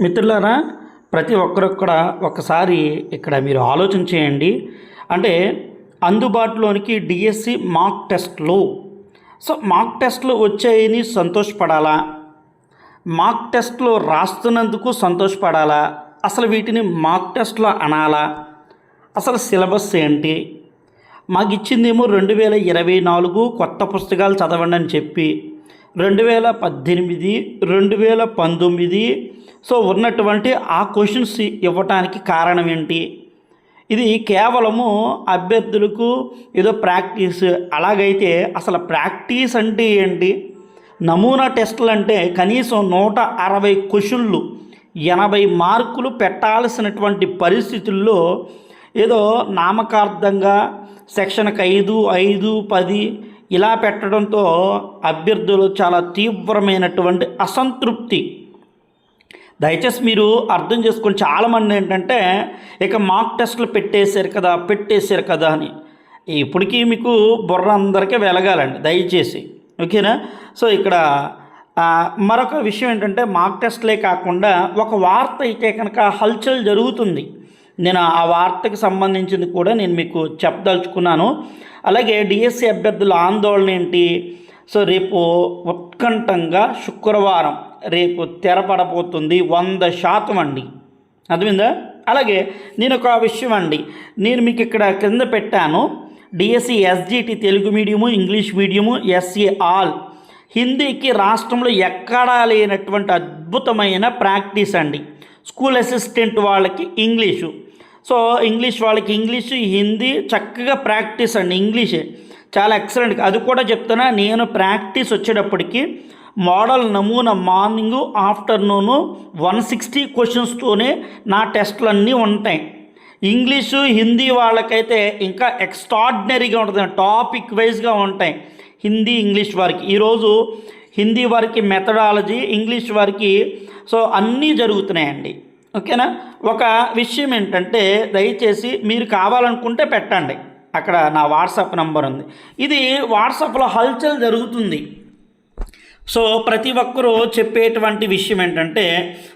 మిత్రులారా ప్రతి ఒక్కరు కూడా ఒకసారి ఇక్కడ మీరు ఆలోచన చేయండి. అంటే అందుబాటులోనికి డిఎస్సి మాక్ టెస్ట్లు సో మాక్ టెస్ట్లు వచ్చాయని సంతోషపడాలా? మాక్ టెస్ట్లో రాస్తున్నందుకు సంతోషపడాలా? అసలు వీటిని మాక్ టెస్ట్లో అనాలా? అసలు సిలబస్ ఏంటి? మాకు ఇచ్చిందేమో రెండు వేల ఇరవై నాలుగు కొత్త పుస్తకాలు చదవండి అని చెప్పి. రెండు వేల పద్దెనిమిది రెండు వేల పంతొమ్మిది. సో ఉన్నటువంటి ఆ క్వశ్చన్స్ ఇవ్వటానికి కారణం ఏంటి? ఇది కేవలము అభ్యర్థులకు ఏదో ప్రాక్టీస్. అలాగైతే అసలు ప్రాక్టీస్ అంటే ఏంటి? నమూనా టెస్టులు అంటే కనీసం నూట అరవై క్వశ్చన్లు ఎనభై మార్కులు పెట్టాల్సినటువంటి పరిస్థితుల్లో ఏదో నామకార్థంగా సెక్షన్కి ఐదు ఐదు పది ఇలా పెట్టడంతో అభ్యర్థులు చాలా తీవ్రమైనటువంటి అసంతృప్తి. దయచేసి మీరు అర్థం చేసుకొని చాలామంది ఏంటంటే ఇక మాక్ టెస్ట్లు పెట్టేశారు కదా పెట్టేశారు కదా అని. ఇప్పటికీ మీకు బుర్ర అందరికీ వెలగాలండి దయచేసి. ఓకేనా? సో ఇక్కడ మరొక విషయం ఏంటంటే మాక్ టెస్ట్లే కాకుండా ఒక వార్త అయితే కనుక హల్చల్ జరుగుతుంది. నేను ఆ వార్తకు సంబంధించింది కూడా నేను మీకు చెప్పదలుచుకున్నాను. అలాగే డిఎస్సి అభ్యర్థుల ఆందోళన ఏంటి? సో రేపు ఉత్కంఠంగా శుక్రవారం రేపు తెరపడబోతుంది వంద శాతం అండి. అర్థమైందా? అలాగే నేను ఒక విషయం అండి. నేను మీకు ఇక్కడ కింద పెట్టాను. DSC SGT Telugu medium English medium SC all. హిందీకి రాష్ట్రంలో ఎక్కడా లేనటువంటి అద్భుతమైన ప్రాక్టీస్ అండి. స్కూల్ అసిస్టెంట్ వాళ్ళకి ఇంగ్లీషు. సో ఇంగ్లీష్ వాళ్ళకి ఇంగ్లీషు హిందీ చక్కగా ప్రాక్టీస్ అండి. ఇంగ్లీషే. చాలా ఎక్సలెంట్. అది కూడా చెప్తున్నా నేను ప్రాక్టీస్ వచ్చేటప్పటికి మోడల్ నమూనా మార్నింగ్ ఆఫ్టర్నూను వన్ సిక్స్టీ క్వశ్చన్స్తోనే నా టెస్ట్లు అన్నీ ఉంటాయి. ఇంగ్లీషు హిందీ వాళ్ళకైతే ఇంకా ఎక్స్ట్రాడినరీగా ఉంటుంది. టాపిక్ వైజ్గా ఉంటాయి. హిందీ ఇంగ్లీష్ వారికి. ఈరోజు హిందీ వారికి మెథడాలజీ ఇంగ్లీష్ వారికి సో అన్నీ జరుగుతున్నాయండి. ఓకేనా? ఒక విషయం ఏంటంటే దయచేసి మీరు కావాలనుకుంటే పెట్టండి. అక్కడ నా వాట్సాప్ నంబర్ ఉంది. ఇది వాట్సాప్లో హల్చల్ జరుగుతుంది. సో ప్రతి ఒక్కరూ చెప్పేటువంటి విషయం ఏంటంటే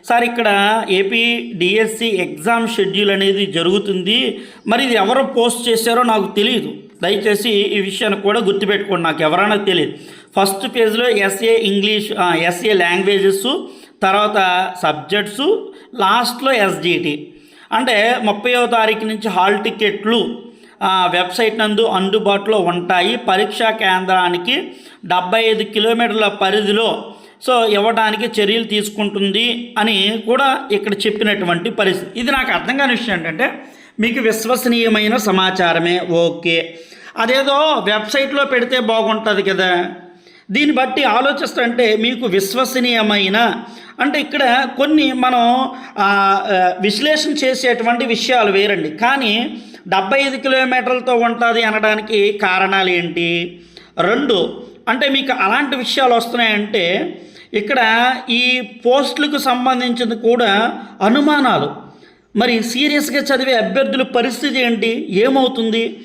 సార్ ఇక్కడ ఏపీ డిఎస్సి ఎగ్జామ్ షెడ్యూల్ అనేది జరుగుతుంది. మరి ఇది ఎవరు పోస్ట్ చేశారో నాకు తెలియదు దయచేసి ఈ విషయాన్ని కూడా గుర్తుపెట్టుకోండి. నాకు ఎవరైనా తెలియదు. ఫస్ట్ పేజ్లో ఎస్ఏ ఇంగ్లీష్ ఎస్ఏ లాంగ్వేజెస్ తర్వాత సబ్జెక్ట్స్ లాస్ట్లో ఎస్జిటి అంటే ముప్పైవ తారీఖు నుంచి హాల్ టికెట్లు వెబ్సైట్ నందు అందుబాటులో ఉంటాయి. పరీక్షా కేంద్రానికి డెబ్బై ఐదు కిలోమీటర్ల పరిధిలో సో ఇవ్వడానికి చర్యలు తీసుకుంటుంది అని కూడా ఇక్కడ చెప్పినటువంటి పరిస్థితి. ఇది నాకు అర్థం కాని విషయం ఏంటంటే మీకు విశ్వసనీయమైన సమాచారమే ఓకే. అదేదో వెబ్సైట్లో పెడితే బాగుంటుంది కదా. దీన్ని బట్టి ఆలోచిస్తుంటే మీకు విశ్వసనీయమైన అంటే ఇక్కడ కొన్ని మనం విశ్లేషణ చేసేటువంటి విషయాలు వేరండి. కానీ డెబ్బై ఐదు కిలోమీటర్లతో ఉంటుంది అనడానికి కారణాలు ఏంటి? రెండు అంటే మీకు అలాంటి విషయాలు వస్తున్నాయంటే ఇక్కడ ఈ పోస్టులకు సంబంధించింది కూడా అనుమానాలు. మరి సీరియస్గా చదివే అభ్యర్థుల పరిస్థితి ఏంటి? ఏమవుతుంది?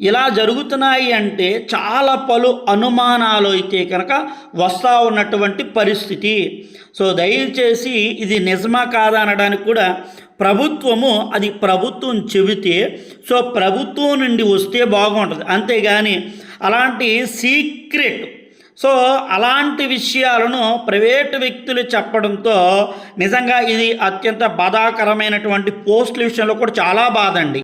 ఇలా జరుగుతున్నాయి అంటే చాలా పలు అనుమానాలు అయితే కనుక వస్తూ ఉన్నటువంటి పరిస్థితి. సో దయచేసి ఇది నిజమా కాదా అనడానికి కూడా ప్రభుత్వము అది ప్రభుత్వం చెబితే సో ప్రభుత్వం నుండి వస్తే బాగుంటుంది. అంతేగాని అలాంటి సీక్రెట్ సో అలాంటి విషయాలను ప్రైవేటు వ్యక్తులు చెప్పడంతో నిజంగా ఇది అత్యంత బాధాకరమైనటువంటి పోస్టుల విషయంలో కూడా చాలా బాధ అండి.